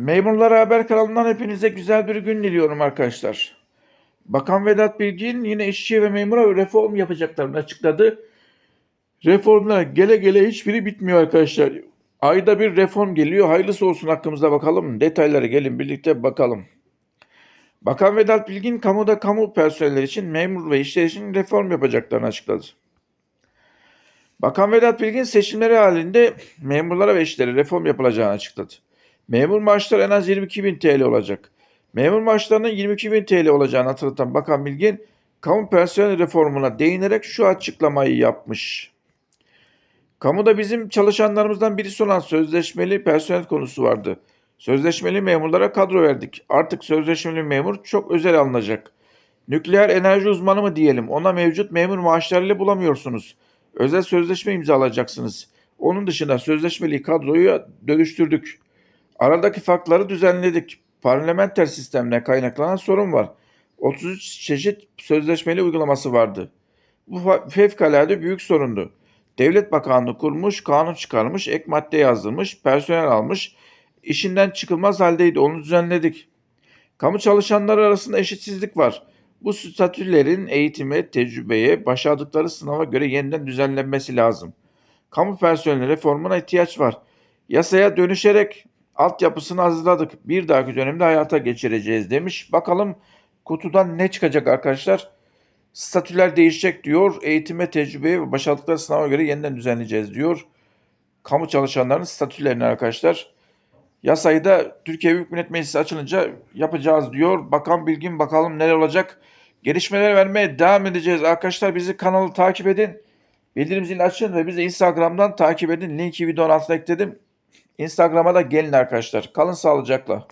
Memurlar Haber kanalından hepinize güzel bir gün diliyorum arkadaşlar. Bakan Vedat Bilgin yine işçi ve memura reform yapacaklarını açıkladı. Reformlar gele gele hiçbiri bitmiyor arkadaşlar. Ayda bir reform geliyor. Hayırlısı olsun hakkımızda bakalım. Detayları gelin birlikte bakalım. Bakan Vedat Bilgin kamuda kamu personelleri için memur ve işçiler için reform yapacaklarını açıkladı. Bakan Vedat Bilgin seçimleri halinde memurlara ve işçilere reform yapılacağını açıkladı. Memur maaşları en az 22 bin TL olacak. Memur maaşlarının 22 bin TL olacağını hatırlatan Bakan Bilgin, kamu personel reformuna değinerek şu açıklamayı yapmış. Kamuda bizim çalışanlarımızdan birisi olan sözleşmeli personel konusu vardı. Sözleşmeli memurlara kadro verdik. Artık sözleşmeli memur çok özel alınacak. Nükleer enerji uzmanı mı diyelim ona mevcut memur maaşlarıyla bulamıyorsunuz. Özel sözleşme imzalayacaksınız. Onun dışında sözleşmeli kadroyu dönüştürdük. Aradaki farkları düzenledik. Parlamenter sistemine kaynaklanan sorun var. 33 çeşit sözleşmeli uygulaması vardı. Bu fevkalade büyük sorundu. Devlet Bakanlığı kurmuş, kanun çıkarmış, ek madde yazdırmış, personel almış. İşinden çıkılmaz haldeydi. Onu düzenledik. Kamu çalışanları arasında eşitsizlik var. Bu statülerin eğitime, tecrübeye, başardıkları sınava göre yeniden düzenlenmesi lazım. Kamu personeli reformuna ihtiyaç var. Yasaya dönüşerek altyapısını hazırladık. Bir dahaki dönemde hayata geçireceğiz demiş. Bakalım kutudan ne çıkacak arkadaşlar? Statüler değişecek diyor. Eğitime, tecrübeye ve başardıkları sınava göre yeniden düzenleyeceğiz diyor. Kamu çalışanlarının statülerini arkadaşlar. Yasayı da Türkiye Büyük Millet Meclisi açılınca yapacağız diyor. Bakan Bilgin bakalım neler olacak. Gelişmeler vermeye devam edeceğiz. Arkadaşlar bizi kanalı takip edin. Bildirim zilini açın ve bizi Instagram'dan takip edin. Linki videonun altına ekledim. Instagram'a da gelin arkadaşlar. Kalın sağlıcakla.